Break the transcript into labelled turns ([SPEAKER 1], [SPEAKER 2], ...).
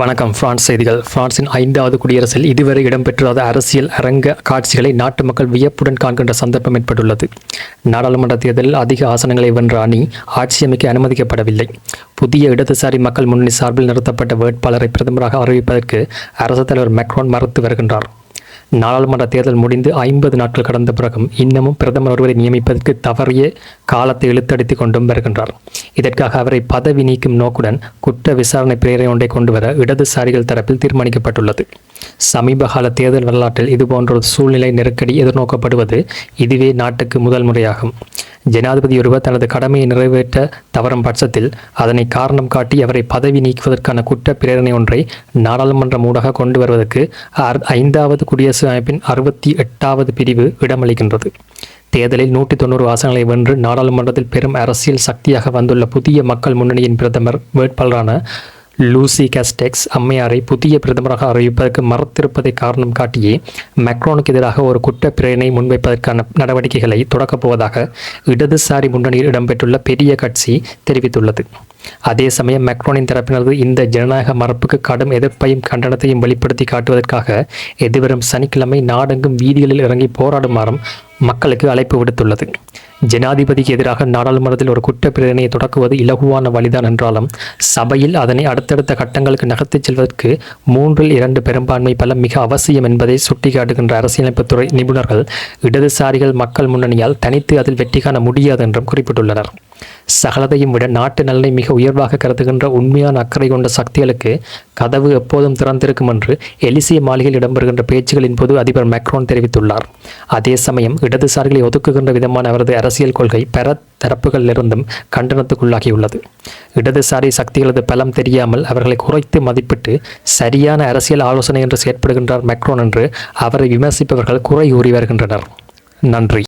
[SPEAKER 1] வணக்கம். பிரான்ஸ் செய்திகள். பிரான்சின் ஐந்தாவது குடியரசில் இதுவரை இடம்பெற்றாத அரசியல் அரங்க காட்சிகளை நாட்டு மக்கள் வியப்புடன் காண்கின்ற சந்தர்ப்பம் ஏற்பட்டுள்ளது. நாடாளுமன்ற தேர்தலில் அதிக ஆசனங்களை வென்ற அணி ஆட்சியமைக்க அனுமதிக்கப்படவில்லை. புதிய இடதுசாரி மக்கள் முன்னணி சார்பில் நிறுத்தப்பட்ட வேட்பாளரை பிரதமராக அறிவிப்பதற்கு அரசு தலைவர் மெக்ரோன் மறுத்து வருகின்றார். நாடாளுமன்ற தேர்தல் முடிந்து ஐம்பது நாட்கள் கடந்த பிறகும் இன்னமும் பிரதமர் ஒருவரை நியமிப்பதற்கு தவறிய காலத்தை இழுத்தடித்து கொண்டும் வருகின்றார். இதற்காக அவரை பதவி நீக்கும் நோக்குடன் குற்ற விசாரணை பிரேரணை ஒன்றை கொண்டுவர இடதுசாரிகள் தரப்பில் தீர்மானிக்கப்பட்டுள்ளது. சமீப கால தேர்தல் வரலாற்றில் இதுபோன்ற ஒரு சூழ்நிலை நெருக்கடி எதிர்நோக்கப்படுவது இதுவே நாட்டுக்கு முதல் முறையாகும். ஜனாதிபதி ஒருவர் தனது கடமையை நிறைவேற்ற தவறும் பட்சத்தில் அதனை காரணம் காட்டி அவரை பதவி நீக்குவதற்கான குற்ற பிரேரணை ஒன்றை நாடாளுமன்றம் ஊடாக கொண்டு வருவதற்கு ஐந்தாவது குடியரசு அமைப்பின் அறுபத்தி எட்டாவது பிரிவு இடமளிக்கின்றது. தேர்தலில் நூற்றி தொண்ணூறு வாசங்களை வென்று நாடாளுமன்றத்தில் பெரும் அரசியல் சக்தியாக வந்துள்ள புதிய மக்கள் முன்னணியின் பிரதமர் வேட்பாளரான லூசி கஸ்டெக்ஸ் அம்மையாரை புதிய பிரதமராக அறிவிப்பதற்கு மறுத்திருப்பதை காரணம் காட்டியே மெக்ரோனுக்கு எதிராக ஒரு குற்ற முன்வைப்பதற்கான நடவடிக்கைகளை தொடக்கப் போவதாக இடதுசாரி முன்னணியில் இடம்பெற்றுள்ள பெரிய கட்சி தெரிவித்துள்ளது. அதே சமயம் மெக்ரோனின் தரப்பினரது இந்த ஜனநாயக மரப்புக்கு கடும் எதிர்ப்பையும் கண்டனத்தையும் வெளிப்படுத்தி காட்டுவதற்காக எதிர்வரும் சனிக்கிழமை நாடெங்கும் வீதிகளில் இறங்கி போராடுமாறும் மக்களுக்கு அழைப்பு விடுத்துள்ளது. ஜனாதிபதிக்கு எதிராக நாடாளுமன்றத்தில் ஒரு குற்ற பிரேரணையை தொடக்குவது இலகுவான வழிதான் என்றாலும் சபையில் அதனை அடுத்தடுத்த கட்டங்களுக்கு நகர்த்திச் செல்வதற்கு மூன்றில் இரண்டு பெரும்பான்மை பலம் மிக அவசியம் என்பதை சுட்டிக்காட்டுகின்ற அரசியலமைப்புத்துறை நிபுணர்கள் இடதுசாரிகள் மக்கள் முன்னணியால் தனித்து அதில் வெற்றி காண முடியாது என்றும் குறிப்பிட்டுள்ளனர். சகலதையும் விட நாட்டு நலனை மிக உயர்வாக கருதுகின்ற உண்மையான அக்கறை கொண்ட சக்திகளுக்கு கதவு எப்போதும் திறந்திருக்கும் என்று எலிசிய மாளிகையில் இடம்பெறுகின்ற பேச்சுகளின் போது அதிபர் மேக்ரோன் தெரிவித்துள்ளார். அதே சமயம் இடதுசாரிகளை ஒதுக்குகின்ற விதமான அவரது அரசியல் கொள்கை பெற தரப்புகளிலிருந்தும் கண்டனத்துக்குள்ளாகியுள்ளது. இடதுசாரி சக்திகளது பலம் தெரியாமல் அவர்களை குறைத்து மதிப்பிட்டு சரியான அரசியல் ஆலோசனை என்று செயற்படுகின்றார் மேக்ரோன் என்று அவரை விமர்சிப்பவர்கள் குறை கூறி வருகின்றனர். நன்றி.